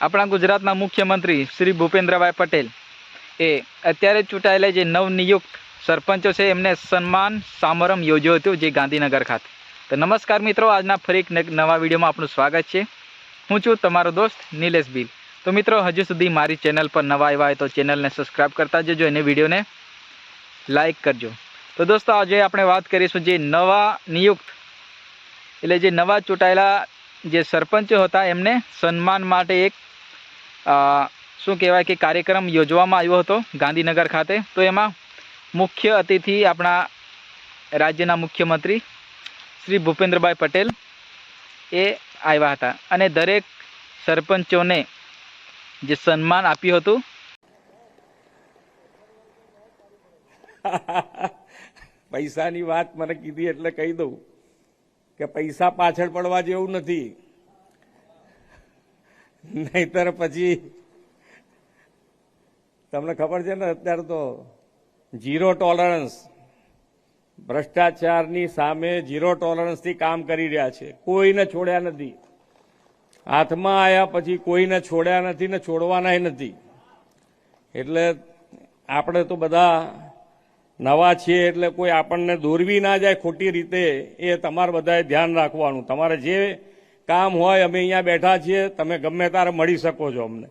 આપણા ગુજરાતના મુખ્યમંત્રી શ્રી ભૂપેન્દ્રભાઈ પટેલ એ અત્યારે ચૂંટાયેલા જે નવનિયુક્ત સરપંચો છે, એમને સન્માન સમારંભ યોજ્યો હતો જે ગાંધીનગર ખાતે. તો નમસ્કાર મિત્રો, આજના ફરી એક નવા વિડીયોમાં આપનું સ્વાગત છે. હું છું તમારો દોસ્ત નિલેશ બિલ. તો મિત્રો, હજુ સુધી મારી ચેનલ પર નવા આવ્યા હોય તો ચેનલને સબસ્ક્રાઈબ કરતા જજો અને વિડીયોને લાઇક કરજો. તો દોસ્તો, આજે આપણે વાત કરીશું જે નવા નિયુક્ત, એટલે જે નવા ચૂંટાયેલા જે સરપંચો હતા, એમને સન્માન માટે એક શું કહેવાય કે કાર્યક્રમ યોજવામાં આવ્યો હતો ગાંધીનગર ખાતે. તો એમાં મુખ્ય અતિથિ આપણા રાજ્યના મુખ્યમંત્રી શ્રી ભૂપેન્દ્રભાઈ પટેલ એ આવ્યા હતા. અને દરેક સરપંચોને જે સન્માન આપ્યું હતું, પૈસાની વાત મને કીધી એટલે કહી દઉં. કે પૈસા પાછળ પડવા જેવું નથી. નહીતર પછી તમને ખબર છે ને અત્યારે તો ઝીરો ટોલરન્સ. ભ્રષ્ટાચારની સામે ઝીરો ટોલરન્સથી કામ કરી રહ્યા છે. કોઈને છોડ્યા નથી. હાથમાં આવ્યા પછી કોઈને છોડ્યા નથી ને છોડવાનાય નથી. એટલે આપણે તો બધા નવા છીએ એટલે કોઈ આપણને દોરવી ના જાય ખોટી રીતે, એ તમારે બધાએ ધ્યાન રાખવાનું. તમારે જે કામ હોય, અમે અહીંયા બેઠા છીએ, તમે ગમે ત્યારે મળી શકો છો અમને.